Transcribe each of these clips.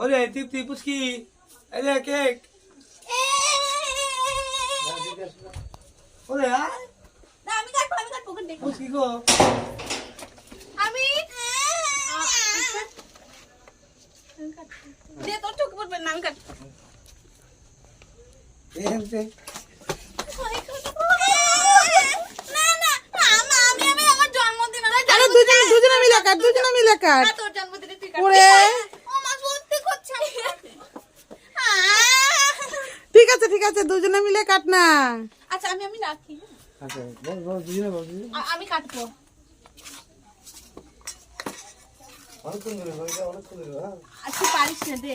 ওরে তৃপ্তি পুচকি যে কেক ওরে আয় না আমি কাটবো আমি কাটবো। পুচকি গো আমি দে তোর চোখ পড়বে না আমি কাটবো। এমতে না না আমি আমি আমার জন্মদিন আমার আরে দুজনে দুজনে মিলে কাট দুজনে মিলে কাট। তোর জন্মদিনে তুই কাটবি। ওরে। ও মা সত্যি করছে আহ! ঠিক আছে দুজনে মিলে কাট না। আচ্ছা আমি আমি রাখি আচ্ছা বল বল দুজনে বল আমি কাটবো। অনেকক্ষণ ধরে হয়ে অনেকক্ষণ ধরে হ্যাঁ। আর পারিস না দে।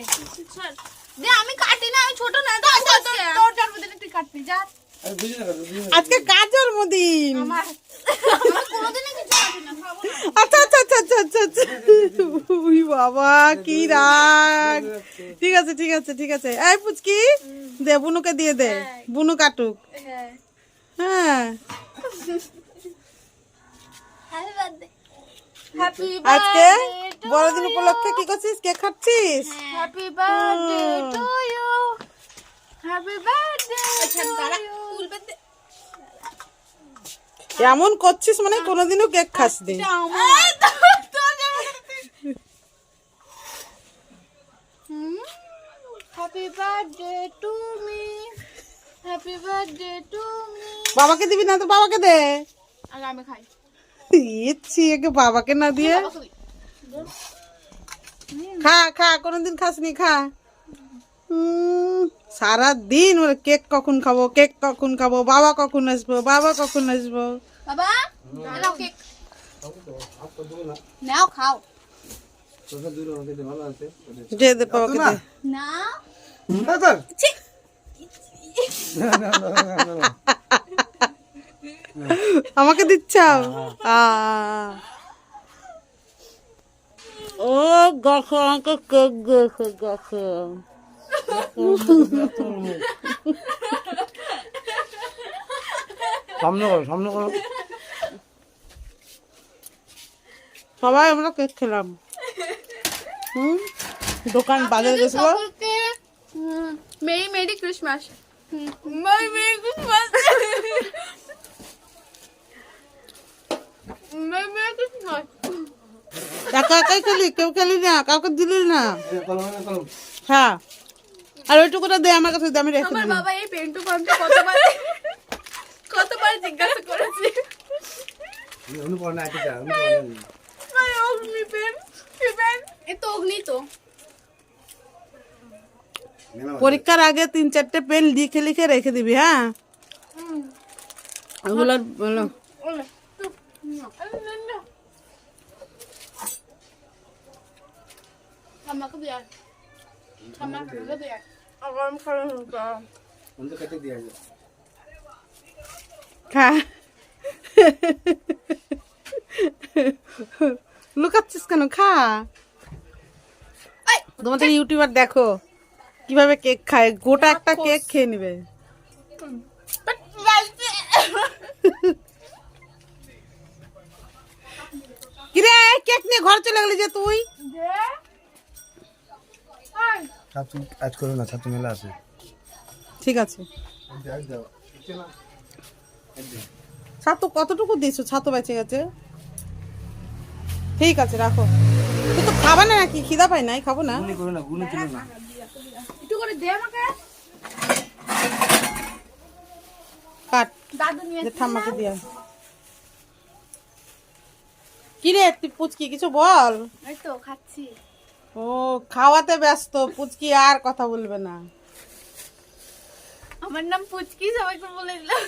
দে আমি কাটি না আমি ছোট না তোর তোর জন্মদিনে তুই কাটবি যা। আজকে কার জন্মদিন আমার আমার কোনোদিনই কিছু কাটি না খাব না। আচ্ছা আচ্ছা আচ্ছা আচ্ছা আচ্ছা আচ্ছা। উই বাবা কি রাগ। ঠিক আছে ঠিক আছে ঠিক আছে। এই পুচকি দে বুনুকে দিয়ে দে। বুনু কাটুক। হ্যাঁ। হ্যাঁ। হ্যাপি বার্থডে হ্যাপি আজকে বড়দিন উপলক্ষে কি করছিস? কেক খাচ্ছিস? Happy birthday to you happy birthday আচ্ছা দাঁড়া। দে এমন করছিস মানে কোনোদিনও কেক খাস happy birthday to me happy birthday to me বাবাকে দিবি না তো বাবাকে দে। আগে আমি খাই। ইচ্ছি একে বাবাকে না দিয়ে। খা খা কোনোদিন খাসনি খা। উম, সারাদিন ওরা কেক কখন খাব কেক কখন খাব বাবা কখন আসব বাবা কখন আসব? বাবা নাও কেক। হাত তো দেবো না নাও খাও। আমাকে দে, ভালো দে দে বাবাকে না। না না না না না, না আমাকে দিচ্ছাও ও গখো আমাকে কেক দিয়েছে গখো। সামনে করো সামনে করো সবাই আমরা কেক খেলাম। হুম? দোকান বাজারে গেছিল? সকলকে merry merry Christmas. Merry merry Christmas. Merry merry Christmas. একা একাই খেলি? কেউ খেলি না? কাউকে দিলি না? হ্যাঁ। আর ওইটুকুটা দে আমার কাছে দে, আমি রেখে আমার বাবা এই পেন্টু পাম্পটা কতবার কতবার জিজ্ঞাসা করেছে। উনি পড়ে না এটা উনি পড়ে না অগ্নি পেন পেন? এ তো অগ্নি তো। পরীক্ষার আগে তিন চারটে পেন লিখে লিখে রেখে দিবি হ্যাঁ? ওগুলো বলো। তো আমাকে দিয়ে আমাকে দিয়ে খা। লুকাচ্ছিস কেন? খা! তোমাদের ইউটিউবার দেখো কীভাবে কেক খায়। গোটা একটা কেক খেয়ে নিবে। কিরে কেক নিয়ে ঘর চলে গেলি যে তুই? ছাতু করো না ছাতু মেলা আছে। ঠিক আছে। ছাতু কতটুকু দিয়েছ? ছাতু বেঁচে গেছে ঠিক আছে রাখো। তুই তো খাবা না নাকি? খিদা পাই নাই খাব না। গুনি করো না গুনি তুলো না। একটু করে দে আমাকে। কাট। দাদু নিয়ে ঠাম্মাকে দিয়া। কি রে তুই পুচকি কিছু বল। এই তো খাচ্ছি। ও খাওয়াতে ব্যস্ত পুচকি আর কথা বলবে না। আমার নাম পুচকি সবাইকে বলে দিলাম।